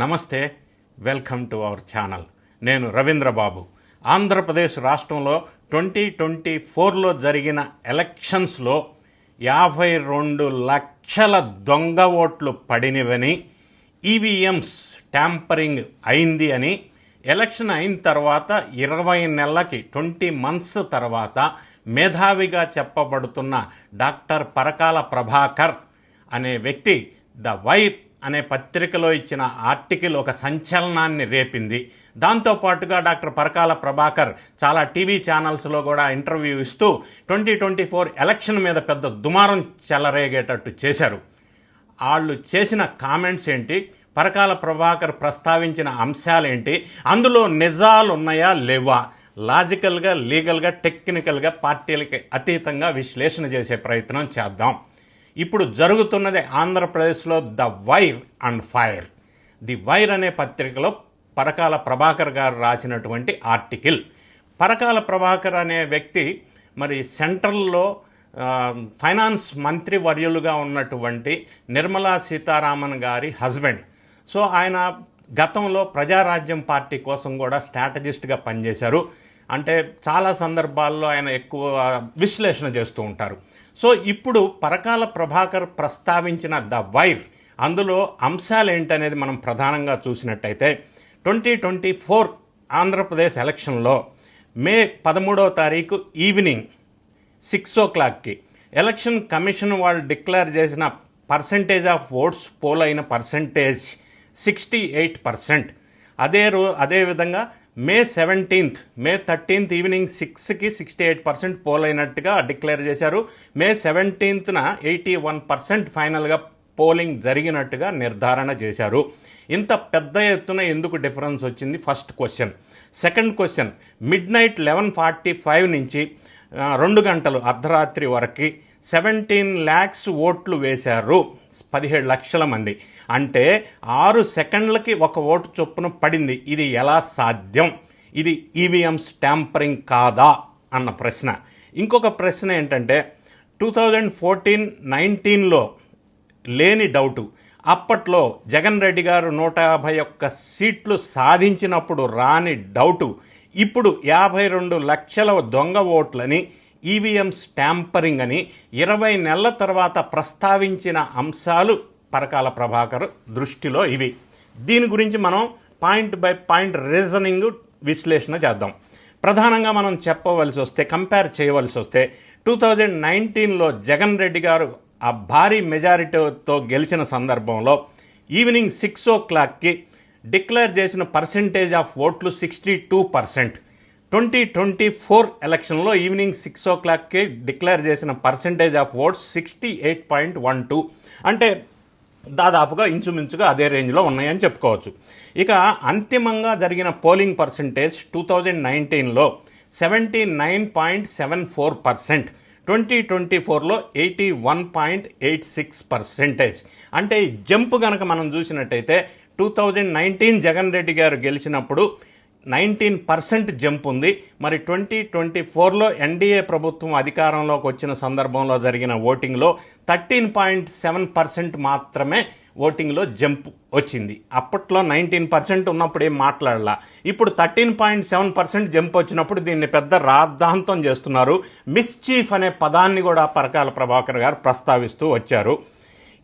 నమస్తే welcome to our channel. నేను రవీంద్రబాబు. ఆంధ్రప్రదేశ్ రాష్ట్రంలో ట్వంటీ ట్వంటీ ఫోర్లో జరిగిన ఎలక్షన్స్లో యాభై రెండు లక్షల దొంగ ఓట్లు పడినవని ఈవీఎంస్ ట్యాంపరింగ్ అయింది అని ఎలక్షన్ అయిన తర్వాత ఇరవై నెలలకి ట్వంటీ మంత్స్ తర్వాత మేధావిగా చెప్పబడుతున్న డాక్టర్ పరకాల ప్రభాకర్ అనే వ్యక్తి ద వైర్ అనే పత్రికలో ఇచ్చిన ఆర్టికల్ ఒక సంచలనాన్ని రేపింది. దాంతోపాటుగా డాక్టర్ పరకాల ప్రభాకర్ చాలా టీవీ ఛానల్స్లో కూడా ఇంటర్వ్యూ ఇస్తూ ట్వంటీ ట్వంటీ ఫోర్ ఎలక్షన్ మీద పెద్ద దుమారం చెలరేగేటట్టు చేశారు. వాళ్ళు చేసిన కామెంట్స్ ఏంటి? పరకాల ప్రభాకర్ ప్రస్తావించిన అంశాలేంటి? అందులో నిజాలు ఉన్నాయా లేవా? లాజికల్గా లీగల్గా టెక్నికల్గా పార్టీలకి అతీతంగా విశ్లేషణ చేసే ప్రయత్నం చేద్దాం. ఇప్పుడు జరుగుతున్నది ఆంధ్రప్రదేశ్లో the wire and fire. The wire అనే పత్రికలో పరకాల ప్రభాకర్ గారు రాసినటువంటి ఆర్టికల్. పరకాల ప్రభాకర్ అనే వ్యక్తి మరి సెంట్రల్లో ఫైనాన్స్ మంత్రి వర్యులుగా ఉన్నటువంటి నిర్మలా సీతారామన్ గారి హస్బెండ్. సో ఆయన గతంలో ప్రజారాజ్యం పార్టీ కోసం కూడా స్ట్రాటజిస్ట్గా పనిచేశారు. అంటే చాలా సందర్భాల్లో ఆయన ఎక్కువ విశ్లేషణ చేస్తూ ఉంటారు. సో ఇప్పుడు పరకాల ప్రభాకర్ ప్రస్తావించిన ద వైర్ అందులో అంశాలు ఏంటనేది మనం ప్రధానంగా చూసినట్టయితే ట్వంటీ ట్వంటీ ఫోర్ ఆంధ్రప్రదేశ్ ఎలక్షన్లో మే పదమూడవ తారీఖు ఈవినింగ్ సిక్స్ ఓ క్లాక్కి ఎలక్షన్ కమిషన్ వాళ్ళు డిక్లేర్ చేసిన పర్సంటేజ్ ఆఫ్ ఓట్స్ పోల్ అయిన పర్సంటేజ్ సిక్స్టీ ఎయిట్ పర్సెంట్. అదే రో అదేవిధంగా May seventeenth May thirteenth evening సిక్స్కి సిక్స్టీ ఎయిట్ పర్సెంట్ పోల్ అయినట్టుగా డిక్లేర్ చేశారు. మే సెవెంటీన్త్న ఎయిటీ వన్ పర్సెంట్ ఫైనల్గా పోలింగ్ జరిగినట్టుగా నిర్ధారణ చేశారు. ఇంత పెద్ద ఎత్తున ఎందుకు డిఫరెన్స్ వచ్చింది? First question. Second question. Midnight eleven forty five నుంచి రెండు గంటలు అర్ధరాత్రి వరకు సెవెంటీన్ ల్యాక్స్ ఓట్లు వేశారు. పదిహేడు లక్షల మంది. అంటే ఆరు సెకండ్లకి ఒక ఓటు చొప్పున పడింది. ఇది ఎలా సాధ్యం? ఇది ఈవీఎం స్టాంపరింగ్ కాదా? అన్న ప్రశ్న. ఇంకొక ప్రశ్న ఏంటంటే టూ థౌజండ్ ఫోర్టీన్ నైన్టీన్లో లేని డౌటు. అప్పట్లో జగన్ రెడ్డి గారు నూట యాభై ఒక్క సీట్లు సాధించినప్పుడు రాని డౌటు. ఇప్పుడు యాభై రెండు లక్షల దొంగ ఓట్లని ఈవీఎం స్టాంపరింగ్ అని ఇరవై నెలల తర్వాత ప్రస్తావించిన అంశాలు పరకాల ప్రభాకర్ దృష్టిలో ఇవి. దీని గురించి మనం పాయింట్ బై పాయింట్ రీజనింగ్ విశ్లేషణ చేద్దాం. ప్రధానంగా మనం చెప్పవలసి వస్తే కంపేర్ చేయవలసి వస్తే టూ థౌజండ్ నైన్టీన్లో జగన్ రెడ్డి గారు ఆ భారీ మెజారిటీతో గెలిచిన సందర్భంలో ఈవినింగ్ సిక్స్ ఓ క్లాక్కి డిక్లేర్ చేసిన పర్సంటేజ్ ఆఫ్ ఓట్లు sixty two percent. Twenty twenty four ఎలక్షన్లో ఈవినింగ్ సిక్స్ ఓ క్లాక్కి డిక్లేర్ చేసిన percentage of votes sixty eight point one two. అంటే దాదాపుగా ఇంచుమించుగా అదే రేంజ్లో ఉన్నాయని చెప్పుకోవచ్చు. ఇక అంతిమంగా జరిగిన పోలింగ్ పర్సంటేజ్ టూ థౌజండ్ నైన్టీన్లో seventy nine point seven four percent. Twenty twenty ఫోర్లో eighty one point eight six percentage. అంటే ఈ జంప్ కనుక మనం చూసినట్టయితే two thousand nineteen Jagan Reddy గారు గెలిచినప్పుడు నైన్టీన్ పర్సెంట్ జంప్ ఉంది. మరి ట్వంటీ ట్వంటీ ఫోర్లో ఎన్డీఏ ప్రభుత్వం అధికారంలోకి వచ్చిన సందర్భంలో జరిగిన ఓటింగ్లో థర్టీన్ పాయింట్ సెవెన్ పర్సెంట్ మాత్రమే ఓటింగ్లో జంప్ వచ్చింది. అప్పట్లో నైన్టీన్ పర్సెంట్ ఉన్నప్పుడు ఏం మాట్లాడలా. ఇప్పుడు thirteen point seven percent jump వచ్చినప్పుడు దీన్ని పెద్ద రాద్ధాంతం చేస్తున్నారు. మిస్చీఫ్ అనే పదాన్ని కూడా పరకాల ప్రభాకర్ గారు ప్రస్తావిస్తూ వచ్చారు.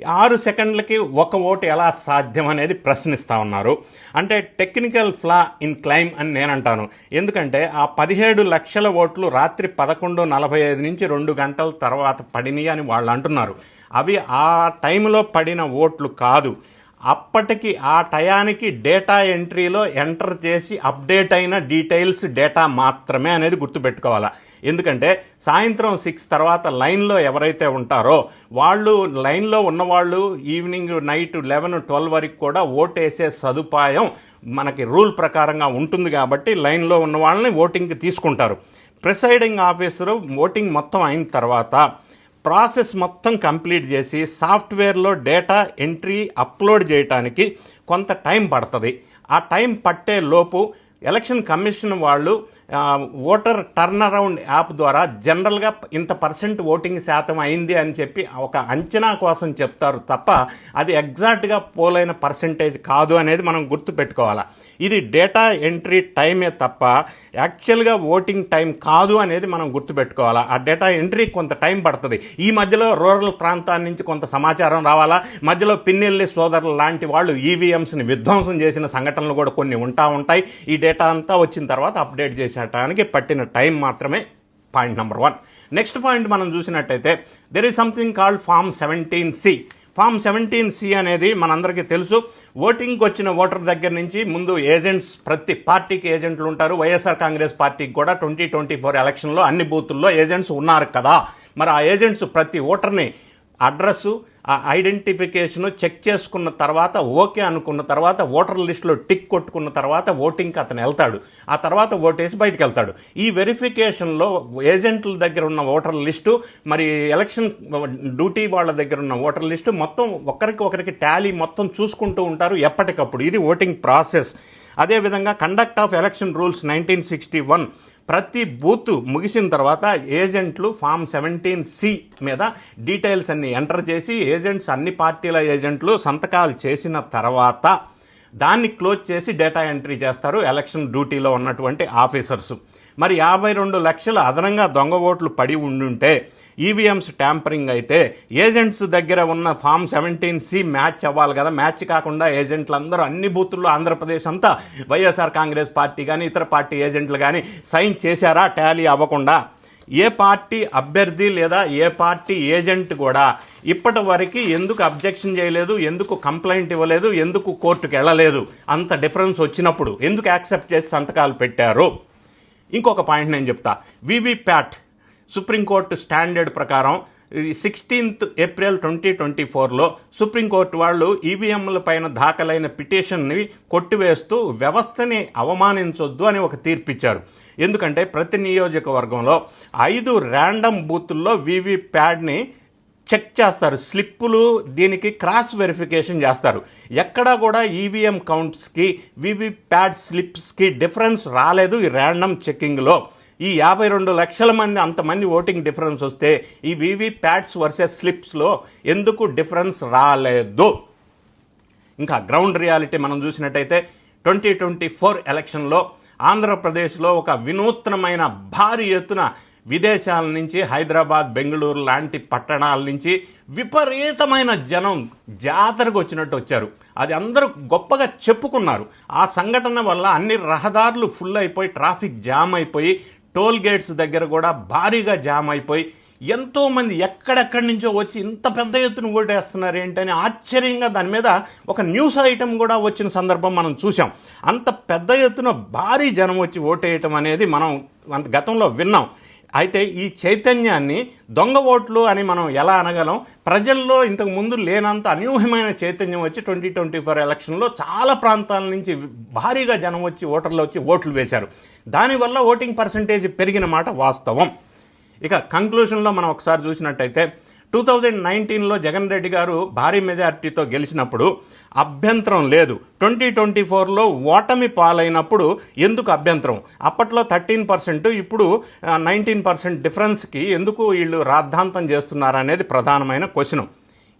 ఆరు సెకండ్లకి ఒక ఓటు ఎలా సాధ్యం అనేది ప్రశ్నిస్తూ ఉన్నారు. అంటే టెక్నికల్ ఫ్లా ఇన్ క్లైమ్ అని నేను అంటాను ఎందుకంటే ఆ పదిహేడు లక్షల ఓట్లు రాత్రి పదకొండు నలభై ఐదు నుంచి రెండు గంటల తర్వాత పడినాయి అని వాళ్ళు అంటున్నారు. అవి ఆ టైంలో పడిన ఓట్లు కాదు. అప్పటికి ఆ టయానికి డేటా ఎంట్రీలో ఎంటర్ చేసి అప్డేట్ అయిన డీటెయిల్స్ డేటా మాత్రమే అనేది గుర్తుపెట్టుకోవాలా. ఎందుకంటే సాయంత్రం సిక్స్ తర్వాత లైన్లో ఎవరైతే ఉంటారో వాళ్ళు లైన్లో ఉన్నవాళ్ళు ఈవినింగ్ నైట్ లెవెన్ ట్వెల్వ్ వరకు కూడా ఓటేసే సదుపాయం మనకి రూల్ ప్రకారంగా ఉంటుంది కాబట్టి లైన్లో ఉన్న వాళ్ళని ఓటింగ్కి తీసుకుంటారు. ప్రిసైడింగ్ ఆఫీసరు ఓటింగ్ మొత్తం అయిన తర్వాత ప్రాసెస్ మొత్తం కంప్లీట్ చేసి సాఫ్ట్వేర్లో డేటా ఎంట్రీ అప్లోడ్ చేయటానికి కొంత టైం పడుతుంది. ఆ టైం పట్టే లోపు ఎలక్షన్ కమిషన్ వాళ్ళు ఓటర్ టర్న్ అరౌండ్ యాప్ ద్వారా జనరల్గా ఇంత పర్సెంట్ ఓటింగ్ శాతం అయింది అని చెప్పి ఒక అంచనా కోసం చెప్తారు తప్ప అది ఎగ్జాక్ట్గా పోలైన పర్సంటేజ్ కాదు అనేది మనం గుర్తుపెట్టుకోవాలి. ఇది డేటా ఎంట్రీ టైమే తప్ప యాక్చువల్గా ఓటింగ్ టైం కాదు అనేది మనం గుర్తుపెట్టుకోవాలా. ఆ డేటా ఎంట్రీ కొంత టైం పడుతుంది. ఈ మధ్యలో రూరల్ ప్రాంతాల నుంచి కొంత సమాచారం రావాలా. మధ్యలో పిన్నెల్లి సోదరులు లాంటి వాళ్ళు ఈవీఎంస్ని విధ్వంసం చేసిన సంఘటనలు కూడా కొన్ని ఉంటా ఉంటాయి. ఈ డేటా అంతా వచ్చిన తర్వాత అప్డేట్ చేసేటానికి పట్టిన టైం మాత్రమే point number one. Next point మనం చూసినట్టయితే there is something called form seventeen C form seventeen C అనేది మనందరికీ తెలుసు. ఓటింగ్కి వచ్చిన ఓటర్ దగ్గర నుంచి ముందు ఏజెంట్స్ ప్రతి పార్టీకి ఏజెంట్లు ఉంటారు. వైఎస్ఆర్ కాంగ్రెస్ పార్టీకి కూడా ట్వంటీ ట్వంటీ ఫోర్ ఎలక్షన్లో అన్ని బూతుల్లో ఏజెంట్స్ ఉన్నారు కదా. మరి ఆ ఏజెంట్స్ ప్రతి ఓటర్ని అడ్రస్సు ఆ ఐడెంటిఫికేషను చెక్ చేసుకున్న తర్వాత ఓకే అనుకున్న తర్వాత ఓటర్ లిస్టులో టిక్ కొట్టుకున్న తర్వాత ఓటింగ్కి అతను వెళ్తాడు. ఆ తర్వాత ఓటేసి బయటకు వెళ్తాడు. ఈ వెరిఫికేషన్లో ఏజెంట్ల దగ్గర ఉన్న ఓటర్ లిస్టు మరి ఎలక్షన్ డ్యూటీ వాళ్ళ దగ్గర ఉన్న ఓటర్ లిస్టు మొత్తం ఒకరికి ఒకరికి టాలీ మొత్తం చూసుకుంటూ ఉంటారు ఎప్పటికప్పుడు. ఇది ఓటింగ్ ప్రాసెస్. అదేవిధంగా conduct of election rules nineteen sixty one ప్రతి బూత్ ముగిసిన తర్వాత ఏజెంట్లు ఫామ్ సెవెంటీన్ సి మీద డీటెయిల్స్ అన్ని ఎంటర్ చేసి ఏజెంట్స్ అన్ని పార్టీల ఏజెంట్లు సంతకాలు చేసిన తర్వాత దాన్ని క్లోజ్ చేసి డేటా ఎంట్రీ చేస్తారు ఎలక్షన్ డ్యూటీలో ఉన్నటువంటి ఆఫీసర్స్. మరి యాభై రెండు లక్షల అదనంగా దొంగ ఓట్లు పడి ఉండుంటే ఈవీఎంస్ ట్యాంపరింగ్ అయితే ఏజెంట్స్ దగ్గర ఉన్న ఫామ్ సెవెంటీన్ సి మ్యాచ్ అవ్వాలి కదా. మ్యాచ్ కాకుండా ఏజెంట్లు అందరూ అన్ని బూతుల్లో ఆంధ్రప్రదేశ్ అంతా వైఎస్ఆర్ కాంగ్రెస్ పార్టీ కానీ ఇతర పార్టీ ఏజెంట్లు కానీ సైన్ చేశారా? టాలీ అవ్వకుండా. ఏ పార్టీ అభ్యర్థి లేదా ఏ పార్టీ ఏజెంట్ కూడా ఇప్పటి వరకు ఎందుకు అబ్జెక్షన్ చేయలేదు ఎందుకు కంప్లైంట్ ఇవ్వలేదు ఎందుకు కోర్టుకు వెళ్ళలేదు? అంత డిఫరెన్స్ వచ్చినప్పుడు ఎందుకు యాక్సెప్ట్ చేసి సంతకాలు పెట్టారు? ఇంకొక పాయింట్ నేను చెప్తా. వివిప్యాట్ సుప్రీంకోర్టు స్టాండర్డ్ ప్రకారం సిక్స్టీన్త్ ఏప్రిల్ ట్వంటీ ట్వంటీ ఫోర్లో సుప్రీంకోర్టు వాళ్ళు ఈవీఎంల పైన దాఖలైన పిటిషన్ని కొట్టివేస్తూ వ్యవస్థని అవమానించొద్దు అని ఒక తీర్పిచ్చారు. ఎందుకంటే ప్రతి నియోజకవర్గంలో ఐదు ర్యాండమ్ బూతుల్లో వీవీప్యాడ్ని చెక్ చేస్తారు. స్లిప్పులు దీనికి క్రాస్ వెరిఫికేషన్ చేస్తారు. ఎక్కడా కూడా ఈవీఎం కౌంట్స్కి వివిప్యాడ్ స్లిప్స్కి డిఫరెన్స్ రాలేదు ఈ ర్యాండమ్ చెక్కింగ్లో. ఈ యాభై రెండు లక్షల మంది అంతమంది ఓటింగ్ డిఫరెన్స్ వస్తే ఈ వీవీ ప్యాడ్స్ వర్సెస్ స్లిప్స్లో ఎందుకు డిఫరెన్స్ రాలేదు? ఇంకా గ్రౌండ్ రియాలిటీ మనం చూసినట్టయితే ట్వంటీ ట్వంటీ ఫోర్ ఎలక్షన్లో ఆంధ్రప్రదేశ్లో ఒక వినూత్నమైన భారీ ఎత్తున విదేశాల నుంచి హైదరాబాద్ బెంగళూరు లాంటి పట్టణాల నుంచి విపరీతమైన జనం జాతరకు వచ్చినట్టు వచ్చారు. అది అందరూ గొప్పగా చెప్పుకున్నారు. ఆ సంఘటన వల్ల అన్ని రహదారులు ఫుల్ అయిపోయి ట్రాఫిక్ జామ్ అయిపోయి టోల్ గేట్స్ దగ్గర కూడా భారీగా జామ్ అయిపోయి ఎంతోమంది ఎక్కడెక్కడి నుంచో వచ్చి ఇంత పెద్ద ఎత్తున ఓటేస్తున్నారు ఏంటని ఆశ్చర్యంగా దాని మీద ఒక న్యూస్ ఐటెం కూడా వచ్చిన సందర్భం మనం చూసాం అంత పెద్ద ఎత్తున భారీ జనం వచ్చి ఓటేయటం అనేది మనం అంత గతంలో విన్నాం. అయితే ఈ చైతన్యాన్ని దొంగ ఓట్లు అని మనం ఎలా అనగలం? ప్రజల్లో ఇంతకు ముందు లేనంత అనూహ్యమైన చైతన్యం వచ్చి ట్వంటీ ట్వంటీ ఫోర్ ఎలక్షన్లో చాలా ప్రాంతాల నుంచి భారీగా జనం వచ్చి ఓటర్లు వచ్చి ఓట్లు వేశారు. దానివల్ల ఓటింగ్ పర్సంటేజ్ పెరిగిన మాట వాస్తవం. ఇక కంక్లూషన్లో మనం ఒకసారి చూసినట్టయితే టూ థౌజండ్ నైన్టీన్లో జగన్ రెడ్డి గారు భారీ మెజార్టీతో గెలిచినప్పుడు అభ్యంతరం లేదు. ట్వంటీ ట్వంటీ ఫోర్లో ఓటమి పాలైనప్పుడు ఎందుకు అభ్యంతరం? అప్పట్లో థర్టీన్ పర్సెంట్ ఇప్పుడు నైన్టీన్ పర్సెంట్ డిఫరెన్స్కి ఎందుకు వీళ్ళు రాద్ధాంతం చేస్తున్నారనేది ప్రధానమైన క్వశ్చన్.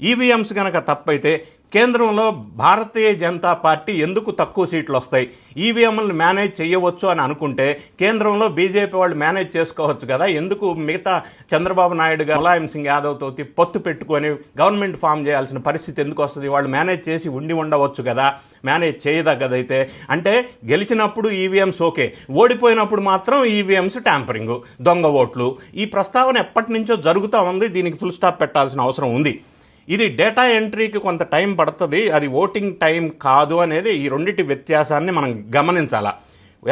ఈవీఎంస్ కనుక తప్పైతే కేంద్రంలో భారతీయ జనతా పార్టీ ఎందుకు తక్కువ సీట్లు వస్తాయి ఈవీఎంలను మేనేజ్ చేయవచ్చు అని అనుకుంటే కేంద్రంలో బీజేపీ వాళ్ళు మేనేజ్ చేసుకోవచ్చు కదా? ఎందుకు మిగతా చంద్రబాబు నాయుడు గారు ములాయం సింగ్ యాదవ్ తోటి పొత్తు పెట్టుకొని గవర్నమెంట్ ఫామ్ చేయాల్సిన పరిస్థితి ఎందుకు వస్తుంది? వాళ్ళు మేనేజ్ చేసి ఉండి ఉండవచ్చు కదా? మేనేజ్ చేయదగ్గదైతే. అంటే గెలిచినప్పుడు ఈవీఎంస్ ఓకే ఓడిపోయినప్పుడు మాత్రం ఈవీఎంస్ ట్యాంపరింగ్ దొంగ ఓట్లు. ఈ ప్రస్తావన ఎప్పటి నుంచో జరుగుతూ ఉంది దీనికి ఫుల్ స్టాప్ పెట్టాల్సిన అవసరం ఉంది. ఇది డేటా ఎంట్రీకి కొంత టైం పడుతుంది అది ఓటింగ్ టైం కాదు అనేది ఈ రెండింటి వ్యత్యాసాన్ని మనం గమనించాలా.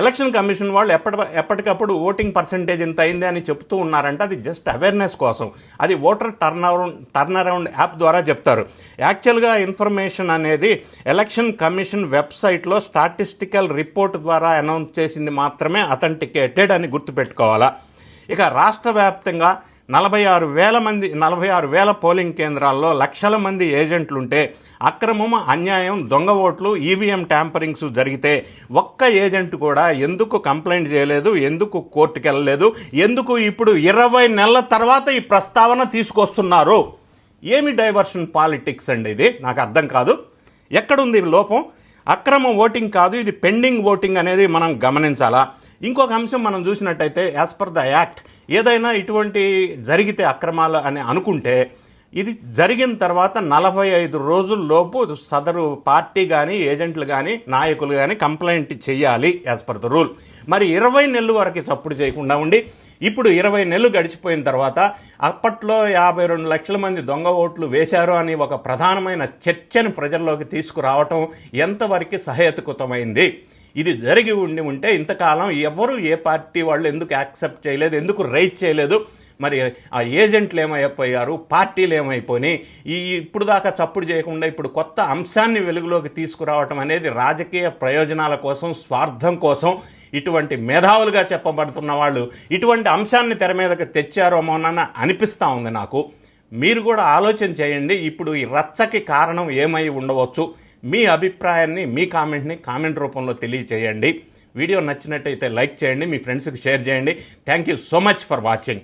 ఎలక్షన్ కమిషన్ వాళ్ళు ఎప్పటి ఎప్పటికప్పుడు ఓటింగ్ పర్సంటేజ్ ఎంత అయింది అని చెప్తూ ఉన్నారంటే అది జస్ట్ అవేర్నెస్ కోసం. అది voter turn around turn around app ద్వారా చెప్తారు. యాక్చువల్గా ఇన్ఫర్మేషన్ అనేది ఎలక్షన్ కమిషన్ వెబ్సైట్లో స్టాటిస్టికల్ రిపోర్ట్ ద్వారా అనౌన్స్ చేసింది మాత్రమే అథెంటికేటెడ్ అని గుర్తుపెట్టుకోవాలా. ఇక రాష్ట్ర వ్యాప్తంగా నలభై ఆరు వేల మంది నలభై ఆరు వేల పోలింగ్ కేంద్రాల్లో లక్షల మంది ఏజెంట్లుంటే అక్రమం అన్యాయం దొంగ ఓట్లు ఈవీఎం ట్యాంపరింగ్స్ జరిగితే ఒక్క ఏజెంట్ కూడా ఎందుకు కంప్లైంట్ చేయలేదు ఎందుకు కోర్టుకు వెళ్ళలేదు ఎందుకు ఇప్పుడు ఇరవై నెలల తర్వాత ఈ ప్రస్తావన తీసుకొస్తున్నారు? ఏమి డైవర్షన్ పాలిటిక్స్ అండి ఇది? నాకు అర్థం కాదు. ఎక్కడుంది లోపం? అక్రమ ఓటింగ్ కాదు ఇది పెండింగ్ ఓటింగ్ అనేది మనం గమనించాలా? ఇంకొక అంశం మనం చూసినట్టయితే యాజ్ పర్ ద యాక్ట్ ఏదైనా ఇటువంటి జరిగితే అక్రమాలు అని అనుకుంటే ఇది జరిగిన తర్వాత నలభై ఐదు రోజుల్లోపు సదరు పార్టీ కానీ ఏజెంట్లు కానీ నాయకులు కానీ కంప్లైంట్ చేయాలి యాజ్ పర్ ద రూల్ మరి ఇరవై నెలల వరకు చప్పుడు చేయకుండా ఉండి ఇప్పుడు ఇరవై నెలలు గడిచిపోయిన తర్వాత అప్పట్లో యాభై రెండు లక్షల మంది దొంగ ఓట్లు వేశారు అని ఒక ప్రధానమైన చర్చను ప్రజల్లోకి తీసుకురావటం ఎంతవరకు సహేతుకృతమైంది? ఇది జరిగి ఉండి ఉంటే ఇంతకాలం ఎవరు ఏ పార్టీ వాళ్ళు ఎందుకు యాక్సెప్ట్ చేయలేదు ఎందుకు రైట్ చేయలేదు మరి ఆ ఏజెంట్లు ఏమైపోయారు పార్టీలు ఏమైపోయినాయి ఈ ఇప్పుడు దాకా చప్పుడు చేయకుండా ఇప్పుడు కొత్త అంశాన్ని వెలుగులోకి తీసుకురావటం అనేది రాజకీయ ప్రయోజనాల కోసం స్వార్థం కోసం ఇటువంటి మేధావులుగా చెప్పబడుతున్న వాళ్ళు ఇటువంటి అంశాన్ని తెర మీదకి తెచ్చారోమోనన్న అనిపిస్తూ ఉంది నాకు. మీరు కూడా ఆలోచన చేయండి ఇప్పుడు ఈ రచ్చకి కారణం ఏమై ఉండవచ్చు? మీ అభిప్రాయాన్ని మీ కామెంట్ని కామెంట్ రూపంలో తెలియచేయండి. వీడియో నచ్చినట్టయితే లైక్ చేయండి మీ ఫ్రెండ్స్కి షేర్ చేయండి. Thank you so much for watching.